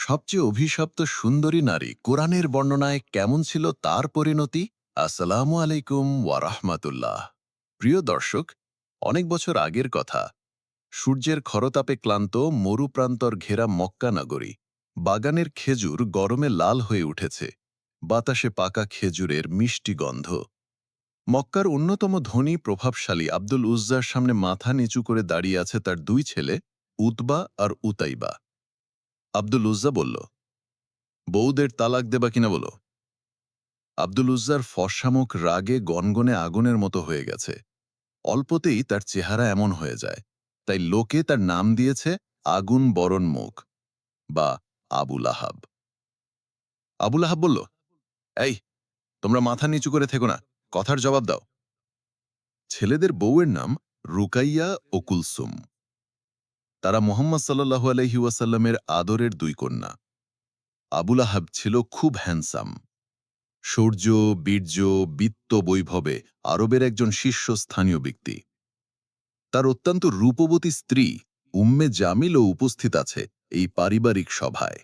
সবচেয়ে অভিশপ্ত সুন্দরী নারী কোরআনের বর্ণনায় কেমন ছিল তার পরিণতি? আসসালামু আলাইকুম ওয়ারাহমাতুল্লাহ প্রিয় দর্শক, অনেক বছর আগের কথা। সূর্যের খরতাপে ক্লান্ত, মরুপ্রান্তর ঘেরা মক্কা নগরী। বাগানের খেজুর গরমে লাল হয়ে উঠেছে। বাতাসে পাকা খেজুরের মিষ্টি গন্ধ। মক্কার অন্যতম ধনী, প্রভাবশালী আব্দুল উজ্জার সামনে মাথা নিচু করে দাঁড়িয়ে আছে তার দুই ছেলে, উতবা আর উতাইবা। আব্দুল উজ্জা বলল, বউদের তালাক দেবা কিনা বলো? আব্দুল উজ্জার ফর্সামুখ রাগে গনগনে আগুনের মতো হয়ে গেছে। অল্পতেই তার চেহারা এমন হয়ে যায়, তাই লোকে তার নাম দিয়েছে আগুন বরণ মুখ বা আবুল আহাব। আবুল আহাব বলল, এই, তোমরা মাথা নিচু করে থেকো না, কথার জবাব দাও। ছেলেদের বউয়ের নাম রুকাইয়া ও কুলসুম। তারা মোহাম্মদ সাল্লাহু আলহি ওয়াসাল্লামের আদরের দুই কন্যা। আবুল আহাব ছিল খুব হ্যান্ডসাম শৌর্য বীর্য, বিত্ত বৈভবে আরবের একজন শীর্ষস্থানীয় ব্যক্তি। তার অত্যন্ত রূপবতী স্ত্রী উম্মে জামিলও উপস্থিত আছে এই পারিবারিক সভায়।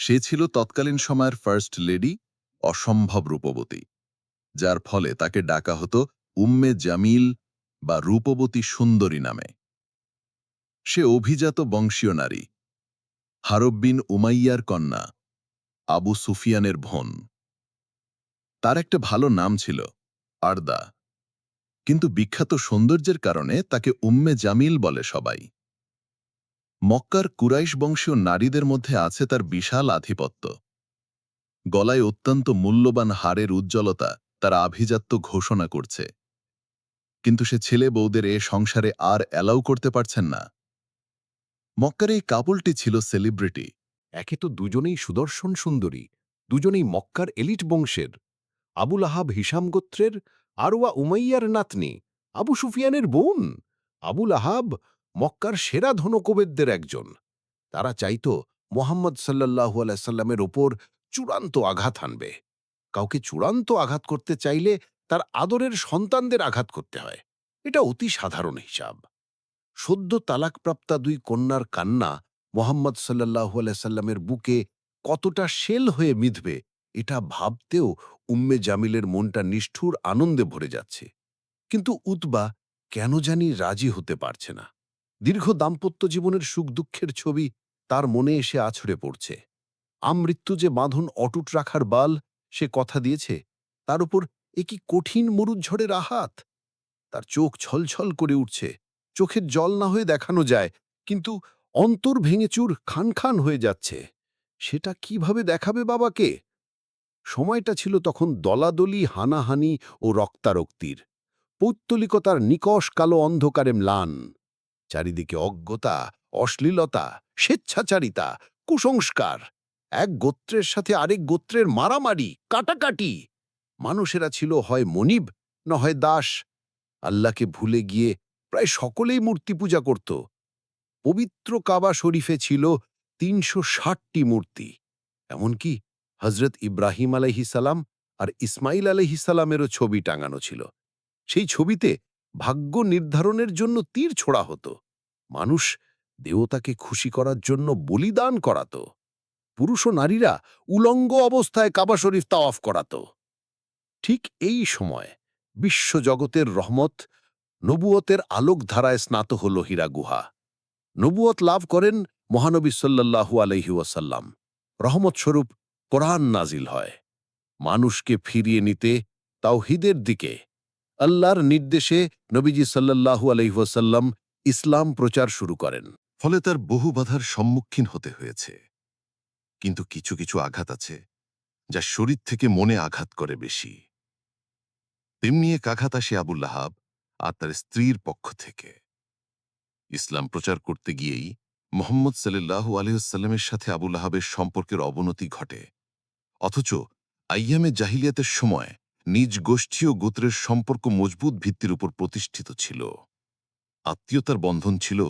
সে ছিল তৎকালীন সময়ের ফার্স্ট লেডি অসম্ভব রূপবতী। যার ফলে তাকে ডাকা হতো উম্মে জামিল বা রূপবতী সুন্দরী নামে। সে অভিজাত বংশীয় নারী। হারব্বিন উমাইয়ার কন্যা, আবু সুফিয়ানের ভন তার একটা ভালো নাম ছিল, আর্দা। কিন্তু বিখ্যাত সৌন্দর্যের কারণে তাকে উম্মে জামিল বলে সবাই। মক্কার কুরাইশ বংশীয় নারীদের মধ্যে আছে তার বিশাল আধিপত্য। গলায় অত্যন্ত মূল্যবান হারের উজ্জ্বলতা তার আভিজাত্য ঘোষণা করছে। কিন্তু সে ছেলে বউদের এ সংসারে আর অ্যালাউ করতে পারছেন না। মক্কার এই কাপলটি ছিল সেলিব্রিটি। একে তো দুজনেই সুদর্শন সুন্দরী, দুজনেই মক্কার এলিট বংশের। আবুল আহাব হিসাম গোত্রের আরওয়া উমাইয়ার নাতনি, আবু সুফিয়ানের বোন। আবুল আহাব মক্কার সেরা ধনকবেদদের একজন। তারা চাইত মোহাম্মদ সাল্লাহু আলাইসাল্লামের ওপর চূড়ান্ত আঘাত হানবে। কাউকে চূড়ান্ত আঘাত করতে চাইলে তার আদরের সন্তানদের আঘাত করতে হয়। এটা অতি সাধারণ হিসাব। সদ্য তালাকপ্রাপ্তা দুই কন্যার কান্না মোহাম্মদ সাল্লাহু আলাইসাল্লামের বুকে কতটা শেল হয়ে মিধবে, এটা ভাবতেও উম্মে জামিলের মনটা নিষ্ঠুর আনন্দে ভরে যাচ্ছে। কিন্তু উতবা কেন জানি রাজি হতে পারছে না। দীর্ঘ দাম্পত্য জীবনের সুখ দুঃখের ছবি তার মনে এসে আছড়ে পড়ছে। আমৃত্যু যে বাঁধন অটুট রাখার বাল, সে কথা দিয়েছে, তার উপর এ কি কঠিন মরুজ্ঝড়ের আহাত তার চোখ ছলছল করে উঠছে। চোখের জল না হয়ে দেখানো যায়, কিন্তু অন্তর ভেঙে চুর খান খান হয়ে যাচ্ছে। সেটা কীভাবে দেখাবে বাবাকে? সময়টা ছিল তখন দলাদলি, হানাহানি ও রক্তারক্তির। পৌত্তলিকতার নিকষ কালো অন্ধকারে ম্লান। চারিদিকে অজ্ঞতা, অশ্লীলতা, স্বেচ্ছাচারিতা, কুসংস্কার। এক গোত্রের সাথে আরেক গোত্রের মারামারি, কাটাকাটি। মানুষেরা ছিল হয় মনিব না হয় দাস। আল্লাহকে ভুলে গিয়ে প্রায় সকলেই মূর্তি পূজা করত। পবিত্র কাবা শরীফে ছিল তিনশো ষাটটি মূর্তি। এমনকি হজরত ইব্রাহিম আলহিসাল্লাম আর ইসমাইল আলহিসাল্লামেরও ছবি টাঙানো ছিল। সেই ছবিতে ভাগ্য নির্ধারণের জন্য তীর ছোড়া হতো। মানুষ দেবতাকে খুশি করার জন্য বলিদান করাত। পুরুষ ও নারীরা উলঙ্গ অবস্থায় কাবা শরীফ তাওয়াফ করাত। ঠিক এই সময় বিশ্বজগতের রহমত নবুয়তের আলোকধারায় স্নাত হল হীরা গুহা। নবুয়ত লাভ করেন মহানবী সাল্লাহু আলহি ওয়াসাল্লাম। রহমতস্বরূপ কোরআন নাজিল হয়। মানুষকে ফিরিয়ে নিতে তাওহিদের দিকে। আল্লাহর নির্দেশে নবীজি সাল্লাহু আলহিহাসাল্লাম ইসলাম প্রচার শুরু করেন। ফলে তার বহু বাধার সম্মুখীন হতে হয়েছে। কিন্তু কিছু কিছু আঘাত আছে, যা শরীর থেকে মনে আঘাত করে বেশি। তেমনি এক আঘাত আসে আবুল্লাহাব আর তার স্ত্রীর পক্ষ থেকে। ইসলাম প্রচার করতে গিয়েই মোহাম্মদ সাল্লাহু আলহামের সাথে আবুল আহাবের সম্পর্কের অবনতি ঘটে। অথচ আইয়ামে জাহিলিয়াতের সময় নিজ গোষ্ঠী ও গোত্রের সম্পর্ক মজবুত ভিত্তির উপর প্রতিষ্ঠিত ছিল। আত্মীয়তার বন্ধন ছিল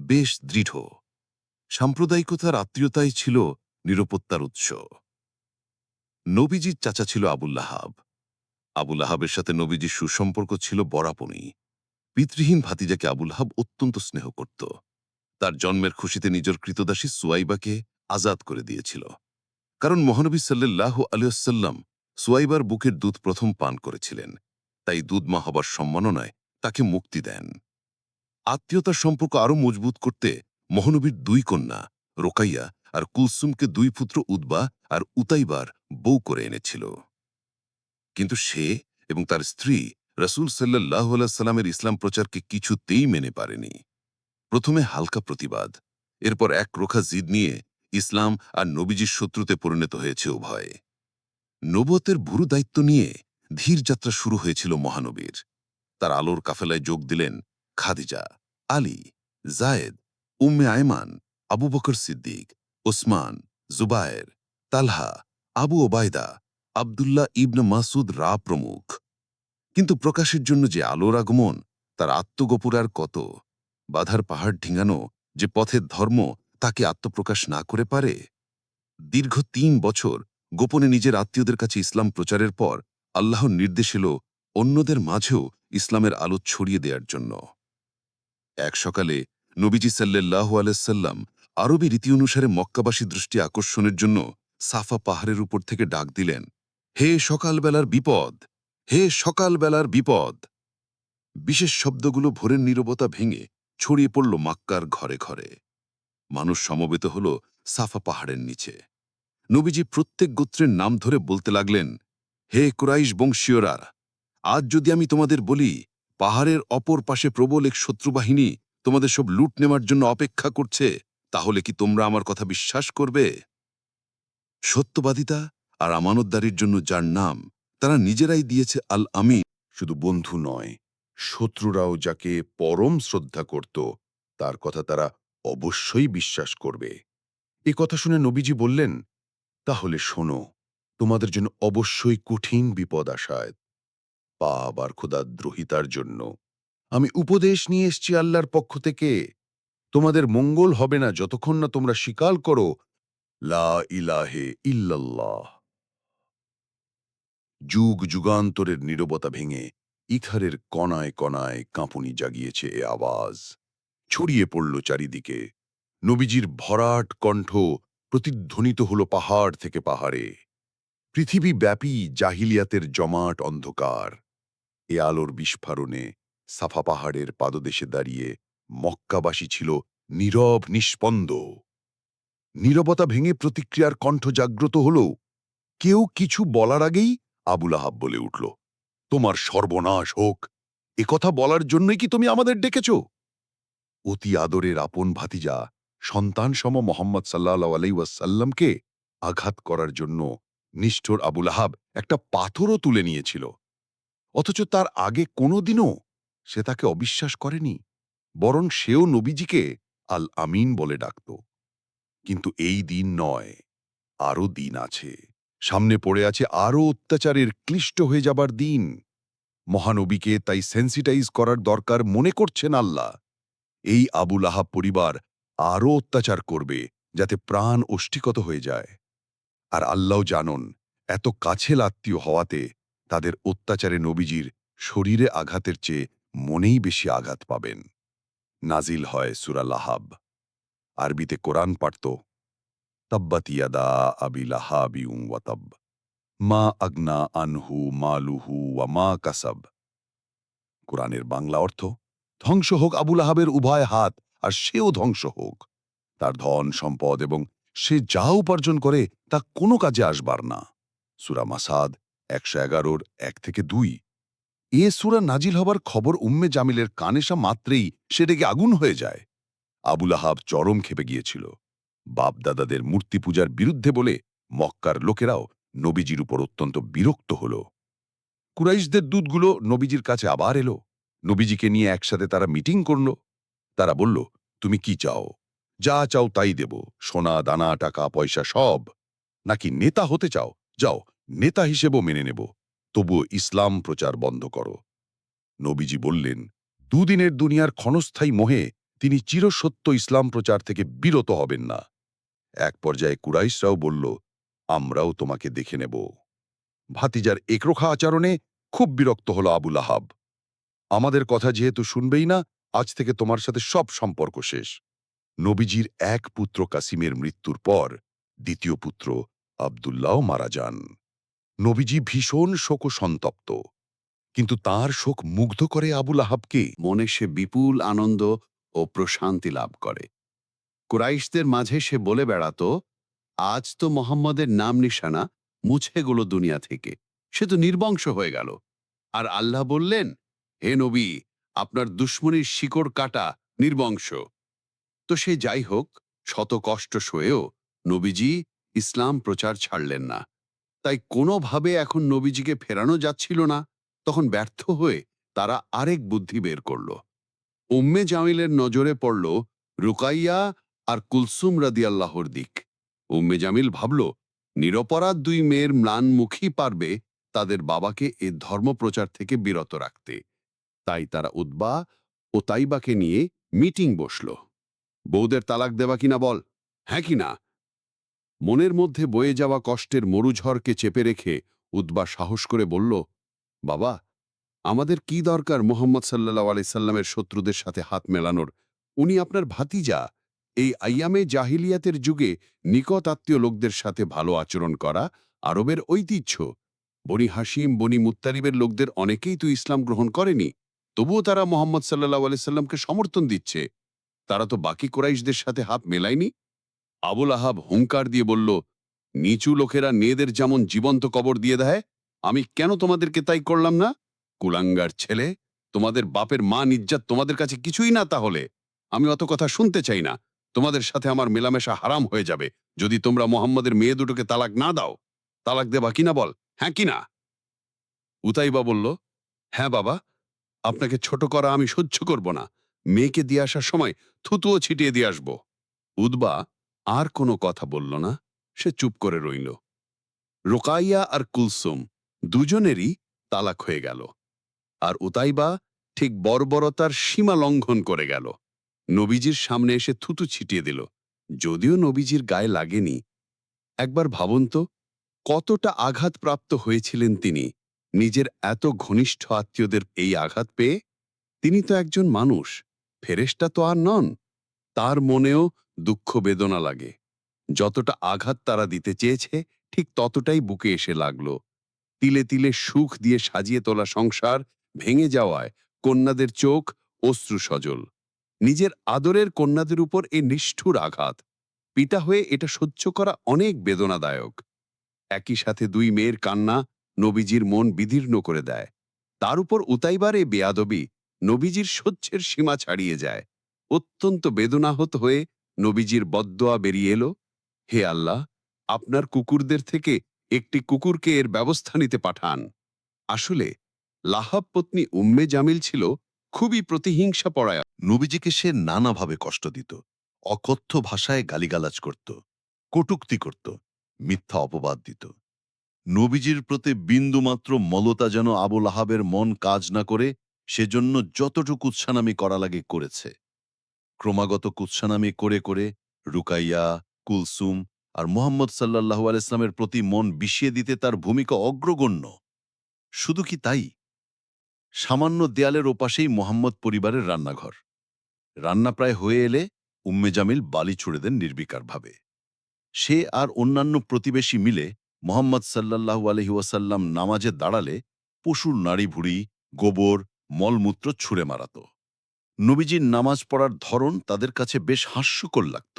বেশ দৃঢ়। সাম্প্রদায়িকতার আত্মীয়তাই ছিল নিরাপত্তার উৎস। নবীজির চাচা ছিল আবুল্লাহাব আবুল আহাবের সাথে নবীজির সুসম্পর্ক ছিল বরাপনি পিতৃহীন ভাতিজাকে আবুল আহাব অত্যন্ত স্নেহ করত। তার জন্মের খুশিতে নিজের কৃতদাসী সুয়াইবাকে আজাদ করে দিয়েছিল। কারণ মহানবী সাল্লাল্লাহু আলিয়াল্লাম সুয়াইবার বুকের দুধ প্রথম পান করেছিলেন। তাই দুধ মা হবার সম্মাননায় তাকে মুক্তি দেন। আত্মীয়তার সম্পর্ক আরও মজবুত করতে মহানবীর দুই কন্যা, রোকাইয়া আর কুলসুমকে দুই পুত্র উদ্বা আর উতাইবার বউ করে এনেছিল। কিন্তু সে এবং তার স্ত্রী রসুল সাল্লাহ সাল্লামের ইসলাম প্রচারকে কিছুতেই মেনে পারেনি। প্রথমে হালকা প্রতিবাদ, এরপর এক রোখা জিদ নিয়ে ইসলাম আর নবীজির শত্রুতে পরিণত হয়েছে উভয়ে। নবতের ভুরু দায়িত্ব নিয়ে ধীর যাত্রা শুরু হয়েছিল মহানবীর। তার আলোর কাফেলায় যোগ দিলেন খাদিজা, আলী, জায়েদ, উম্মে আয়মান, আবু বকর সিদ্দিক, ওসমান, জুবায়ের, তালহা, আবু ওবায়দা আবদুল্লাহ ইবন মাসুদ রা প্রমুখ। কিন্তু প্রকাশের জন্য যে আলোর আগমন, তার আত্মগোপুর আর কত? বাধার পাহাড় ঢিঙানো যে পথের ধর্ম, তাকে আত্মপ্রকাশ না করে পারে? দীর্ঘ তিন বছর গোপনে নিজের আত্মীয়দের কাছে ইসলাম প্রচারের পর আল্লাহর নির্দেশ এলো অন্যদের মাঝেও ইসলামের আলো ছড়িয়ে দেওয়ার জন্য। এক সকালে নবীজি সাল্লাহ আলাইসাল্লাম আরবি রীতি অনুসারে মক্কাবাসী দৃষ্টি আকর্ষণের জন্য সাফা পাহাড়ের উপর থেকে ডাক দিলেন। হে সকালবেলার বিপদ, হে সকালবেলার বিপদ। বিশেষ শব্দগুলো ভোরের নীরবতা ভেঙে ছড়িয়ে পড়ল মাক্কার ঘরে ঘরে। মানুষ সমবেত হল সাফা পাহাড়ের নিচে। নবীজি প্রত্যেক গোত্রের নাম ধরে বলতে লাগলেন, হে কুরাইশ বংশীয়রা, আজ যদি আমি তোমাদের বলি, পাহাড়ের অপর পাশে প্রবল এক শত্রুবাহিনী তোমাদের সব লুট নেওয়ার জন্য অপেক্ষা করছে, তাহলে কি তোমরা আমার কথা বিশ্বাস করবে? সত্যবাদিতা আর আমানতদারির জন্য যার নাম, তারা নিজেরাই দিয়েছে আল আমিন শুধু বন্ধু নয়, শত্রুরাও যাকে পরম শ্রদ্ধা করত, তার কথা তারা অবশ্যই বিশ্বাস করবে। এ কথা শুনে নবীজি বললেন, তাহলে শোনো, তোমাদের জন্য অবশ্যই কঠিন বিপদ আসায়। পা পাপ আর ক্ষুদাদ্রোহিতার জন্য। আমি উপদেশ নিয়ে এসছি আল্লাহর পক্ষ থেকে। তোমাদের মঙ্গল হবে না যতক্ষণ না তোমরা স্বীকার করো, লা ইলাহে ইল্লাল্লাহ। যুগ যুগান্তরের নীরবতা ভেঙে ইথারের কণায় কণায় কাঁপুনি জাগিয়েছে এ আওয়াজ। ছড়িয়ে পড়ল চারিদিকে। নবীজির ভরাট কণ্ঠ প্রতিধ্বনিত হল পাহাড় থেকে পাহাড়ে। পৃথিবীব্যাপী জাহিলিয়াতের জমাট অন্ধকার। এ আলোর বিস্ফারণে সাফা পাহাড়ের পাদদেশে দাঁড়িয়ে মক্কাবাসী ছিল নীরব নিষ্পন্দ। নীরবতা ভেঙে প্রতিক্রিয়ার কণ্ঠ জাগ্রত হল কেউ কিছু বলার আগেই আবুল আহাব বলে উঠল, তোমার সর্বনাশ হোক। কথা বলার জন্যই কি তুমি আমাদের ডেকেছ? অতি আদরের আপন ভাতিজা সন্তানসম মোহাম্মদ সাল্লাহ আলাইসাল্লামকে আঘাত করার জন্য নিষ্ঠুর আবুল আহাব একটা পাথরও তুলে নিয়েছিল। অথচ তার আগে কোনোদিনও সে তাকে অবিশ্বাস করেনি, বরং সেও নবীজিকে আল আমিন বলে ডাকত। কিন্তু এই দিন নয়, আরও দিন আছে। সামনে পড়ে আছে আরও অত্যাচারের ক্লিষ্ট হয়ে যাবার দিন। মহানবীকে তাই সেন্সিটাইজ করার দরকার মনে করছেন আল্লাহ। এই আবুল আহাব পরিবার আরও অত্যাচার করবে, যাতে প্রাণ অষ্টিকত হয়ে যায়। আর আল্লাহ জানন, এত কাছের আত্মীয় হওয়াতে তাদের অত্যাচারে নবীজির শরীরে আঘাতের চেয়ে মনেই বেশি আঘাত পাবেন। নাজিল হয় সুরালাহাব আরবিতে কোরআন পাঠত তব্বাত ইয়াদা আবিলাহাবি ওয়াতাব মা আগনা আনহু মালুহু ওয়া মা কাসাব কোরআনের বাংলা অর্থ, ধ্বংস হোক আবুল আহাবের উভয় হাত, আর সেও ধ্বংস হোক। তার ধন, সম্পদ এবং সে যা উপার্জন করে, তা কোনো কাজে আসবার না। সুরা মাসাদ একশো এগারোর এক থেকে দুই। এ সুরা নাজিল হবার খবর উম্মে জামিলের কানেসা মাত্রেই সে রেগে আগুন হয়ে যায়। আবুল আহাব চরম খেপে গিয়েছিল। বাপদাদাদের মূর্তি পূজার বিরুদ্ধে বলে মক্কার লোকেরাও নবীজির উপর অত্যন্ত বিরক্ত হল। কুরাইশদের দূতগুলো নবীজির কাছে আবার এলো। নবীজিকে নিয়ে একসাথে তারা মিটিং করল। তারা বলল, তুমি কি চাও? যা চাও তাই দেব। সোনা, দানা, টাকা, পয়সা সব। নাকি নেতা হতে চাও? যাও, নেতা হিসেবেও মেনে নেব। তবুও ইসলাম প্রচার বন্ধ করো। নবীজি বললেন, দুদিনের দুনিয়ার ক্ষণস্থায়ী মোহে তিনি চিরসত্য ইসলাম প্রচার থেকে বিরত হবেন না। এক পর্যায়ে কুরাইশরাও বলল, আমরাও তোমাকে দেখে নেব। ভাতিজার একরোখা আচরণে খুব বিরক্ত হল আবুল আহাব আমাদের কথা যেহেতু শুনবেই না, আজ থেকে তোমার সাথে সব সম্পর্ক শেষ। নবীজির এক পুত্র কাসিমের মৃত্যুর পর দ্বিতীয় পুত্র আবদুল্লাহ মারা যান। নবীজি ভীষণ শোক সন্তপ্ত কিন্তু তার শোক মুগ্ধ করে আবুল আহাবকে মনে সে বিপুল আনন্দ ও প্রশান্তি লাভ করে। কুরাইশদের মাঝে সে বলে বেড়াত, আজ তো মোহাম্মদের নাম নিশানা, মুছে গেল দুনিয়া থেকে। সে তো নির্বংশ হয়ে গেল। আর আল্লাহ বললেন, হে নবী, আপনার দুশ্মনীর শিকড় কাটা নির্বংশ। তো সে যাই হোক, শত কষ্ট সয়েও নবীজি ইসলাম প্রচার ছাড়লেন না। তাই কোনোভাবে এখন নবীজিকে ফেরানো যাচ্ছিল না। তখন ব্যর্থ হয়ে তারা আরেক বুদ্ধি বের করল। উম্মে জামিলের নজরে পড়ল, রুকাইয়া আর কুলসুম রাদিয়াল্লাহর দিক। উম্মে জামিল ভাবল, নিরপরাধ দুই মেয়ের ম্লানমুখী পারবে তাদের বাবাকে এ ধর্মপ্রচার থেকে বিরত রাখতে। তাই তারা উদ্বা ও তাইবাকে নিয়ে মিটিং বসল। বৌদের তালাক দেওয়া কিনা বল? হ্যাঁ কিনা মনের মধ্যে বয়ে যাওয়া কষ্টের মরুঝড়কে চেপে রেখে উদ্বা সাহস করে বলল, বাবা, আমাদের কি দরকার মোহাম্মদ সাল্লাহ আলাইসাল্লামের শত্রুদের সাথে হাত মেলানোর? উনি আপনার ভাতিজা। এই আইয়ামে জাহিলিয়াতের যুগে নিকট আত্মীয় লোকদের সাথে ভালো আচরণ করা আরবের ঐতিহ্য। বনি হাসিম বনি মুত্তারিবের লোকদের অনেকেই তো ইসলাম গ্রহণ করেনি, তবুও তারা মোহাম্মদ সাল্লাহ আলাইসাল্লামকে সমর্থন দিচ্ছে। তারা তো বাকি কোরাইশদের সাথে হাত মেলায়নি। আবুল আহাব হুঙ্কার দিয়ে বলল, নিচু লোকেরা মেয়েদের যেমন জীবন্ত কবর দিয়ে দেয়, আমি কেন তোমাদেরকে তাই করলাম না? কুলাঙ্গার ছেলে, তোমাদের বাপের মা নিজ্জাত তোমাদের কাছে কিছুই না তাহলে। আমি অত কথা শুনতে চাই না। তোমাদের সাথে আমার মেলামেশা হারাম হয়ে যাবে। যদি তোমরা মোহাম্মদের মেয়ে দুটোকে তালাক না দাও, তালাক দেবা কিনা বল? হ্যাঁ কিনা? উতাইবা বলল হ্যাঁ বাবা, আপনাকে ছোট করা আমি সহ্য করব না। মেয়েকে দিয়ে আসার সময় থুতুও ছিটিয়ে দিয়ে আসব। উদবা আর কোনো কথা বলল না, সে চুপ করে রইল। রোকাইয়া আর কুলসুম দুজনেরই তালাক হয়ে গেল। আর উতাইবা ঠিক বর্বরতার সীমা লঙ্ঘন করে গেল। নবীজির সামনে এসে থুতু ছিটিয়ে দিল। যদিও নবীজির গায়ে লাগেনি, একবার ভাবুন তো, কতটা আঘাতপ্রাপ্ত হয়েছিলেন তিনি। নিজের এত ঘনিষ্ঠ আত্মীয়দের এই আঘাত পেয়ে তিনি তো একজন মানুষ, ফেরেশতা তো আর নন। তার মনেও দুঃখ বেদনা লাগে। যতটা আঘাত তারা দিতে চেয়েছে, ঠিক ততটাই বুকে এসে লাগল। তিলে তিলে সুখ দিয়ে সাজিয়ে তোলা সংসার ভেঙে যাওয়ায় কন্যাদের চোখ অশ্রু সজল নিজের আদরের কন্যাদের উপর এ নিষ্ঠুর আঘাত। পিতা হয়ে এটা সহ্য করা অনেক বেদনাদায়ক। একই সাথে দুই মেয়ের কান্না নবীজির মন বিদীর্ণ করে দেয়। তার উপর উতাইবার বেয়াদবি নবীজির সহ্যের সীমা ছাড়িয়ে যায়। অত্যন্ত বেদনাহত হয়ে নবীজির বদদোয়া বেরিয়ে এলো, হে আল্লাহ, আপনার কুকুরদের থেকে একটি কুকুরকে এর ব্যবস্থা নিতে পাঠান। আসলে লাহাব পত্নী উম্মে জামিল ছিল খুবই প্রতিহিংসা পড়ায় নবীজিকে সে নানাভাবে কষ্ট দিত, অকথ্য ভাষায় গালিগালাজ করত, কটুক্তি করত, মিথ্যা অপবাদ দিত। নবীজির প্রতি বিন্দুমাত্র মলতা যেন আবুল আহাবের মন কাজ না করে, সেজন্য যতটুকু উৎসানামি করা লাগে করেছে। ক্রমাগত কুৎসানামি করে করে রুকাইয়া, কুলসুম আর মোহাম্মদ সাল্লাহ আলাইসলামের প্রতি মন বিষিয়ে দিতে তার ভূমিকা অগ্রগণ্য। শুধু কি তাই? সামান্য দেয়ালের ওপাশেই মোহাম্মদ পরিবারের রান্নাঘর। রান্না প্রায় হয়ে এলে উম্মে জামিল বালি ছুড়ে দেন নির্বিকারভাবে। সে আর অন্যান্য প্রতিবেশী মিলে মোহাম্মদ সাল্লাল্লাহু আলহি ওয়াসাল্লাম নামাজে দাঁড়ালে পশুর নাড়ি ভুড়ি গোবর, মলমূত্র ছুঁড়ে মারাত। নবীজির নামাজ পড়ার ধরন তাদের কাছে বেশ হাস্যকর লাগত।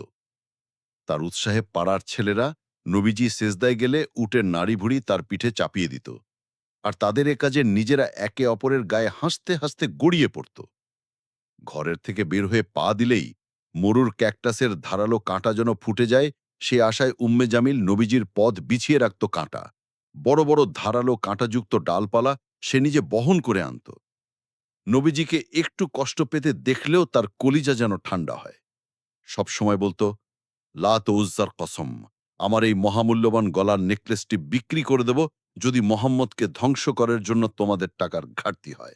তার উৎসাহে পাড়ার ছেলেরা নবীজি সেজদায় গেলে উটের নাড়ি ভুড়ি তার পিঠে চাপিয়ে দিত। আর তাদের এ কাজে নিজেরা একে অপরের গায়ে হাসতে হাসতে গড়িয়ে পড়ত। ঘরের থেকে বের হয়ে পা দিলেই মরুর ক্যাকটাসের ধারালো কাঁটা যেন ফুটে যায়, সে আশায় উম্মে জামিল নবীজির পদ বিছিয়ে রাখত কাঁটা। বড় বড় ধারালো কাঁটাযুক্ত ডালপালা সে নিজে বহন করে আনত। নবীজিকে একটু কষ্ট পেতে দেখলেও তার কলিজা যেন ঠান্ডা হয়। সব সবসময় বলতো লাত উজ্জার কসম, আমার এই মহামূল্যবান গলার নেকলেসটি বিক্রি করে দেব যদি মোহাম্মদকে ধ্বংস করার জন্য তোমাদের টাকার ঘাটতি হয়।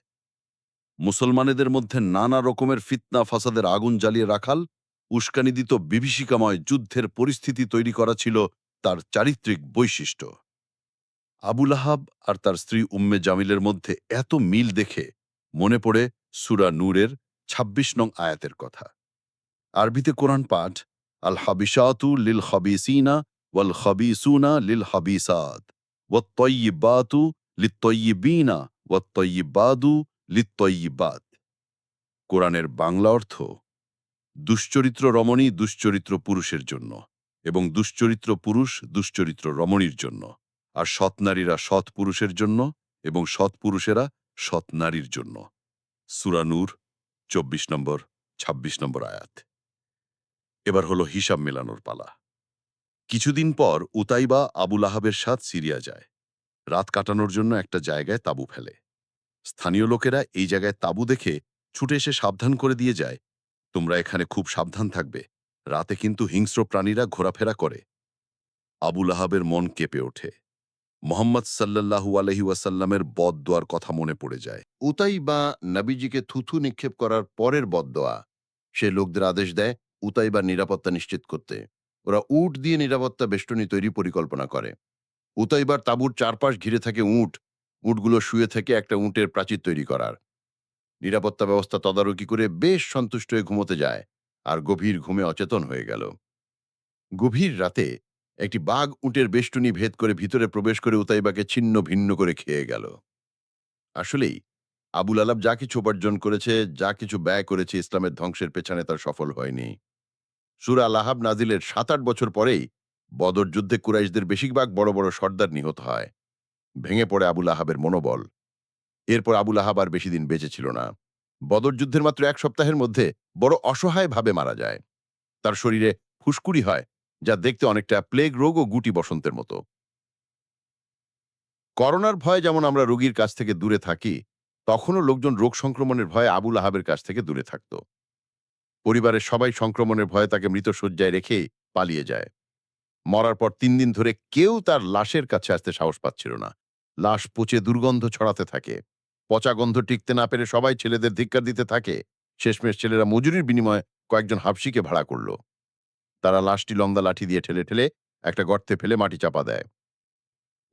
মুসলমানেদের মধ্যে নানা রকমের ফিতনা, ফাসাদের আগুন জ্বালিয়ে রাখাল, উস্কানি দিত বিভীষিকাময় যুদ্ধের পরিস্থিতি তৈরি করা ছিল তার চারিত্রিক বৈশিষ্ট্য। আবুল আহাব আর তার স্ত্রী উম্মে জামিলের মধ্যে এত মিল দেখে মনে পড়ে সুরা নূরের ২৬ নং আয়াতের কথা। আরবিতে কোরআন পাঠ, আল হাবিসাতু লিল হাবিসিনা ওয়াল হাবিসুনা লিল হাবিসাত। ওয়াত্তয়িবাতু লিত্তয়িবিনা ওয়াত্তয়িবাদু লিত্তয়িবাত কোরআনের বাংলা অর্থ, দুশ্চরিত্র রমণী দুশ্চরিত্র পুরুষের জন্য এবং দুশ্চরিত্র পুরুষ দুশ্চরিত্র রমণীর জন্য, আর সৎ নারীরা সৎ পুরুষের জন্য এবং সৎ পুরুষেরা সৎ নারীর জন্য। সুরানুর চব্বিশ নম্বর ২৬ নম্বর আয়াত। এবার হলো হিসাব মেলানোর পালা। কিছুদিন পর উতাইবা আবুল আহাবের সাথ সিরিয়া যায়। রাত কাটানোর জন্য একটা জায়গায় তাঁবু ফেলে। স্থানীয় লোকেরা এই জায়গায় তাঁবু দেখে ছুটে এসে সাবধান করে দিয়ে যায়। তোমরা এখানে খুব সাবধান থাকবে। রাতে কিন্তু হিংস্র প্রাণীরা ঘোরাফেরা করে। আবুল আহাবের মন কেঁপে ওঠে। মোহাম্মদ সাল্লাল্লাহু আলহি ওয়াসাল্লামের বদ দোয়ার কথা মনে পড়ে যায়। উতাই বা নবীজিকে থুথু নিক্ষেপ করার পরের বদদোয়া। সে লোকদের আদেশ দেয় উতাইবার নিরাপত্তা নিশ্চিত করতে। ওরা উট দিয়ে নিরাপত্তা বেষ্টনী তৈরি পরিকল্পনা করে। উতাইবার তাঁবুর চারপাশ ঘিরে থাকে উট। উটগুলো শুয়ে থেকে একটা উটের প্রাচীর তৈরি করার। নিরাপত্তা ব্যবস্থা তদারকি করে বেশ সন্তুষ্ট হয়ে ঘুমোতে যায় আর গভীর ঘুমে অচেতন হয়ে গেল। গভীর রাতে একটি বাঘ উটের বেষ্টনী ভেদ করে ভিতরে প্রবেশ করে উতাইবাকে ছিন্ন ভিন্ন করে খেয়ে গেল। আসলেই আবুল আলাব যা কিছু উপার্জন করেছে, যা কিছু ব্যয় করেছে ইসলামের ধ্বংসের পেছনে তার সফল হয়নি। সুরা আলাহাব নাজিলের সাত আট বছর পরেই বদর যুদ্ধে কুরাইশদের বেশিরভাগ বড় বড় সর্দার নিহত হয়। ভেঙে পড়ে আবুল আহাবের মনোবল। এরপর আবুল আহাব আর বেশি দিন বেঁচে ছিল না। বদর যুদ্ধের মাত্র এক সপ্তাহের মধ্যে বড় অসহায়ভাবে মারা যায়। তার শরীরে ফুসকুড়ি হয়, যা দেখতে অনেকটা প্লেগ রোগ ও গুটি বসন্তের মতো। করোনার ভয়ে যেমন আমরা রোগীর কাছ থেকে দূরে থাকি, তখনও লোকজন রোগ সংক্রমণের ভয়ে আবুল আহাবের কাছ থেকে দূরে থাকত। পরিবারের সবাই সংক্রমণের ভয়ে তাকে মৃত শয্যায় রেখে পালিয়ে যায়। মরার পর তিন দিন ধরে কেউ তার লাশের কাছে আসতে সাহস পাচ্ছিল না। লাশ পচে দুর্গন্ধ ছড়াতে থাকে। পচা গন্ধ টিকতে না পেরে সবাই ছেলেদের ধিক্কার দিতে থাকে। শেষমেশ ছেলেরা মজুরির বিনিময়ে কয়েকজন হাফসিকে ভাড়া করল। তারা লাশটি লম্বা লাঠি দিয়ে ঠেলে ঠেলে একটা গর্তে ফেলে মাটি চাপা দেয়।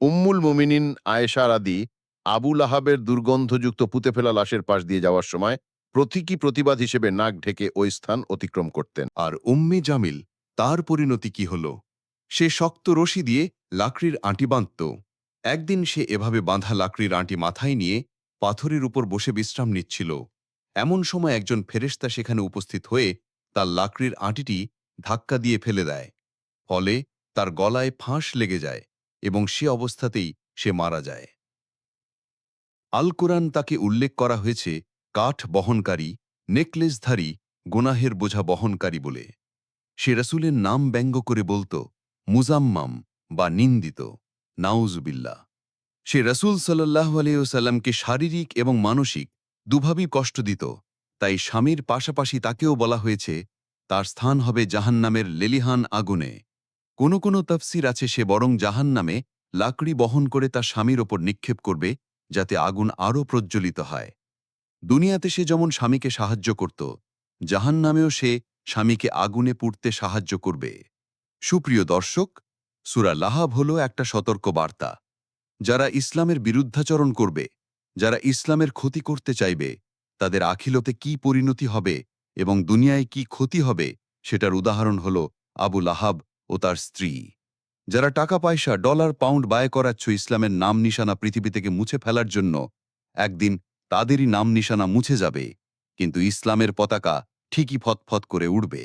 উম্মুল মুমিনিন আয়েশার আদি আবুল আহাবের দুর্গন্ধযুক্ত পুঁতে ফেলা লাশের পাশ দিয়ে যাওয়ার সময় প্রতীকী প্রতিবাদ হিসেবে নাক ঢেকে ওই স্থান অতিক্রম করতেন। আর উম্মে জামিল তার পরিণতি কি হল? সে শক্ত রশি দিয়ে লাকড়ির আঁটি বাঁধত। একদিন সে এভাবে বাঁধা লাকড়ির আঁটি মাথায় নিয়ে পাথরের উপর বসে বিশ্রাম নিচ্ছিল। এমন সময় একজন ফেরেশতা সেখানে উপস্থিত হয়ে তার লাকড়ির আঁটিটি ধাক্কা দিয়ে ফেলে দেয়। ফলে তার গলায় ফাঁস লেগে যায় এবং সে অবস্থাতেই সে মারা যায়। আল কোরআন তাকে উল্লেখ করা হয়েছে কাঠ বহনকারী নেকলেসধারী গোনাহের বোঝা বহনকারী বলে। সে রসুলের নাম ব্যঙ্গ করে বলত, মুজাম্মাম বা নিন্দিত নাউজুবিল্লা সে রসুল সাল্লাহ আলিয়াল্লামকে শারীরিক এবং মানসিক দুভাবেই কষ্ট দিত। তাই স্বামীর পাশাপাশি তাকেও বলা হয়েছে, তার স্থান হবে জাহান্নামের লেলিহান আগুনে কোনো কোনো তফসির আছে সে বরং জাহান্নামে লাকড়ি বহন করে তার স্বামীর ওপর নিক্ষেপ করবে, যাতে আগুন আরও প্রজ্বলিত হয়। দুনিয়াতে সে যেমন স্বামীকে সাহায্য করত, জাহান্নামেও সে স্বামীকে আগুনে পুড়তে সাহায্য করবে। সুপ্রিয় দর্শক, সুরা লাহাব হল একটা সতর্ক বার্তা। যারা ইসলামের বিরুদ্ধাচরণ করবে, যারা ইসলামের ক্ষতি করতে চাইবে, তাদের আখিলতে কি পরিণতি হবে এবং দুনিয়ায় কি ক্ষতি হবে, সেটার উদাহরণ হল আবু লাহাব ও তার স্ত্রী। যারা টাকা পয়সা ডলার, পাউন্ড ব্যয় করাচ্ছ ইসলামের নাম নিশানা পৃথিবী থেকে মুছে ফেলার জন্য, একদিন তাদেরই নাম নিশানা মুছে যাবে কিন্তু ইসলামের পতাকা ঠিকই ফতফত করে উড়বে।